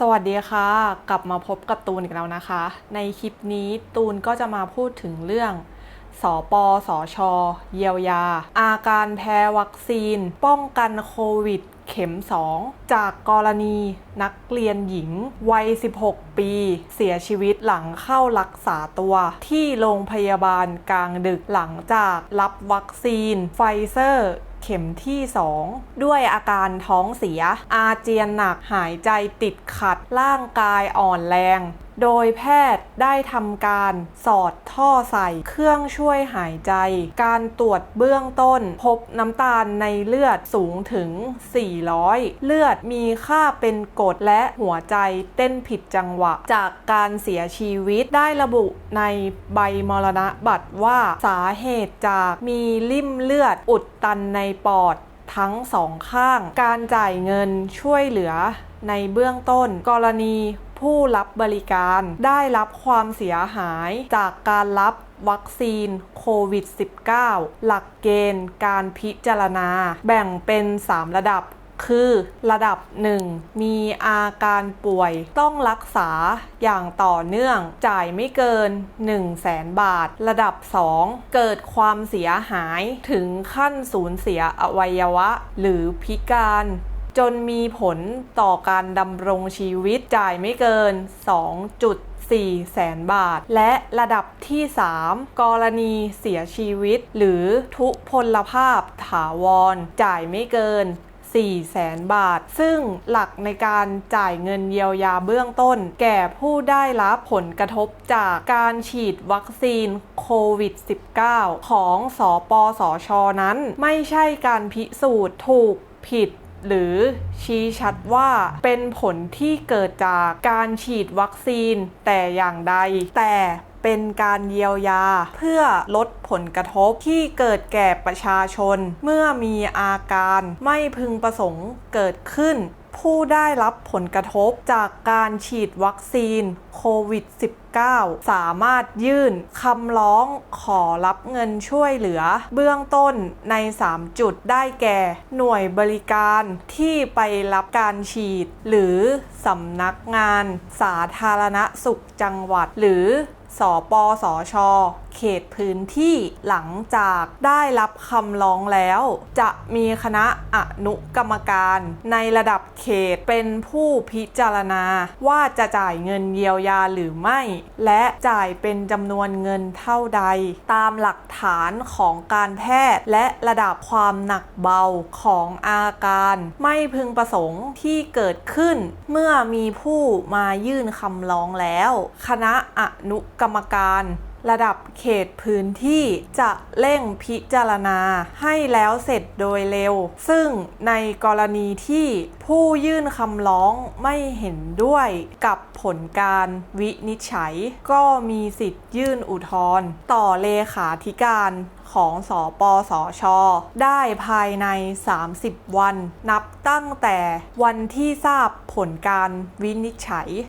สวัสดีค่ะ กลับมาพบกับตูนอีกแล้วนะคะ ในคลิปนี้ตูนก็จะมาพูดถึงเรื่องสปสชเยียวยา อาการแพ้วัคซีน ป้องกันโควิด เข็ม 2 จากกรณีนักเรียนหญิง วัย 16 ปี เสียชีวิตหลังเข้ารักษาตัวที่โรงพยาบาลกลางดึกหลังจากรับวัคซีนไฟเซอร์ เข็มที่ 2 ด้วยอาการท้องเสีย อาเจียนหนักหายใจติดขัดร่างกายอ่อนแรง โดยแพทย์ได้ทำการสอดท่อใส่ เครื่องช่วยหายใจ การตรวจเบื้องต้น พบน้ำตาลในเลือดสูงถึง 400 เลือดมีค่าเป็นกรดและหัวใจเต้นผิดจังหวะ จากการเสียชีวิตได้ระบุในใบมรณะบัตรว่าสาเหตุจากมีลิ่มเลือดอุดตันในปอดทั้งสองข้าง การจ่ายเงินช่วยเหลือในเบื้องต้นกรณี ผู้รับบริการ ได้รับความเสียหายจากการรับวัคซีนโควิด -19 หลักเกณฑ์การพิจารณา แบ่งเป็น 3 ระดับคือระดับ 1 มีอาการป่วยต้องรักษาอย่างต่อเนื่องจ่ายไม่เกิน 1 0 0 0 0แสนบาท ระดับ 2 เกิดความเสียหายถึงขั้นสูญเสียอวัยวะ หรือพิการ จนมีผลต่อการดำรงชีวิตจ่ายไม่เกิน 2.4แสนบาท และระดับที่ 3 กรณีเสียชีวิต หรือทุพพลภาพถาวร จ่ายไม่เกิน4แสนบาท ซึ่งหลักในการจ่ายเงินเยียวยาเบื้องต้น แก่ผู้ได้รับผลกระทบจากการฉีดวัคซีนโควิด -19 ของสอปสชนั้น ไม่ใช่การพิสูจน์ถูกผิด หรือชี้ชัดว่าเป็นผลที่เกิดจากการฉีดวัคซีนแต่อย่างใด แต่เป็นการเยียวยาเพื่อลดผลกระทบที่เกิดแก่ประชาชน เมื่อมีอาการไม่พึงประสงค์เกิดขึ้น ผู้ได้รับผลกระทบจากการฉีดวัคซีนโควิด -19 สามารถยื่นคำร้องขอรับเงินช่วยเหลือ เบื้องต้นใน 3 จุดได้แก่ หน่วยบริการที่ไปรับการฉีด หรือสำนักงาน สาธารณสุขจังหวัด หรือสปสช เขตพื้นที่หลังจากได้รับคำร้องแล้ว จะมีคณะอนุกรรมการในระดับเขตเป็นผู้พิจารณาว่าจะจ่ายเงินเยียวยาหรือไม่ และจ่ายเป็นจำนวนเงินเท่าใด ตามหลักฐานของการแพทย์ และระดับความหนักเบาของอาการ ไม่พึงประสงค์ที่เกิดขึ้น เมื่อมีผู้มายื่นคำร้องแล้ว คณะอนุกรรมการ ระดับเขตพื้นที่จะเร่งพิจารณาให้แล้วเสร็จโดยเร็ว ซึ่งในกรณีที่ผู้ยื่นคำร้องไม่เห็นด้วยกับผลการวินิจฉัย ก็มีสิทธิ์ยื่นอุทธรณ์ต่อเลขาธิการของสอปสชได้ภายใน 30 วัน นับตั้งแต่วันที่ทราบผลการวินิจฉัย